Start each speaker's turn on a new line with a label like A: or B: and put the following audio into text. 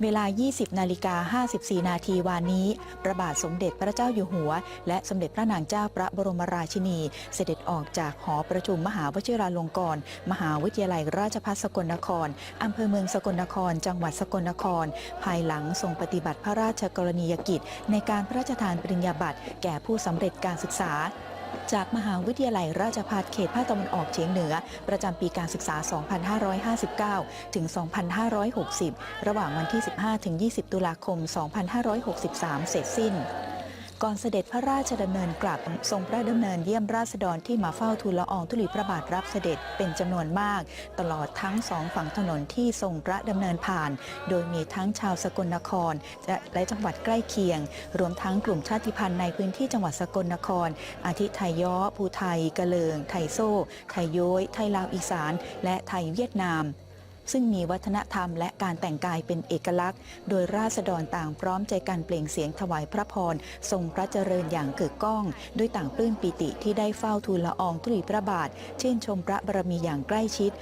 A: เวลา 20 นาฬิกา 54 นาทีวานนี้ พระบาทสมเด็จพระเจ้าอยู่หัว และสมเด็จพระนางเจ้าพระบรมราชินี เสด็จออกจากหอประชุมมหาวชิราลงกรณ์มหาวิทยาลัยราชภัฏสกลนคร อำเภอเมืองสกลนคร จังหวัดสกลนคร ภายหลังทรงปฏิบัติพระราชกรณียกิจ ในการพระราชทานปริญญาบัตรแก่ผู้สำเร็จการศึกษา จากมหาวิทยาลัยราชภัฏเขตภาคตะวันออกเฉียงเหนือ ประจำปีการศึกษา 2559 ถึง 2560 ระหว่างวันที่ 15 ถึง 20 ตุลาคม 2563 เสร็จสิ้น ก่อนเสด็จพระราชดำเนินกลับทรงพระดำเนินเยี่ยมราษฎรที่มาเฝ้าทูลละอองธุลีพระบาทรับเสด็จเป็นจำนวนมาก ตลอดทั้งสองฝั่งถนนที่ทรงพระดำเนินผ่าน โดยมีทั้งชาวสกลนครและจังหวัดใกล้เคียง รวมทั้งกลุ่มชาติพันธุ์ในพื้นที่จังหวัดสกลนคร อาทิไทยย้อภูไทยกะเลิง ไทยโซ่ ไทยโย้ยไทยลาวอีสาน และไทยเวียดนาม ซึ่งมีวัฒนธรรมและการแต่งกายเป็นเอกลักษณ์ โดยราษฎรต่างพร้อมใจกันเปล่งเสียงถวายพระพร ทรงพระเจริญอย่างเกิดก้อง ด้วยต่างปลื้มปิติที่ได้เฝ้าทูลละอองธุลีพระบาท ชื่นชมพระบารมีอย่างใกล้ชิด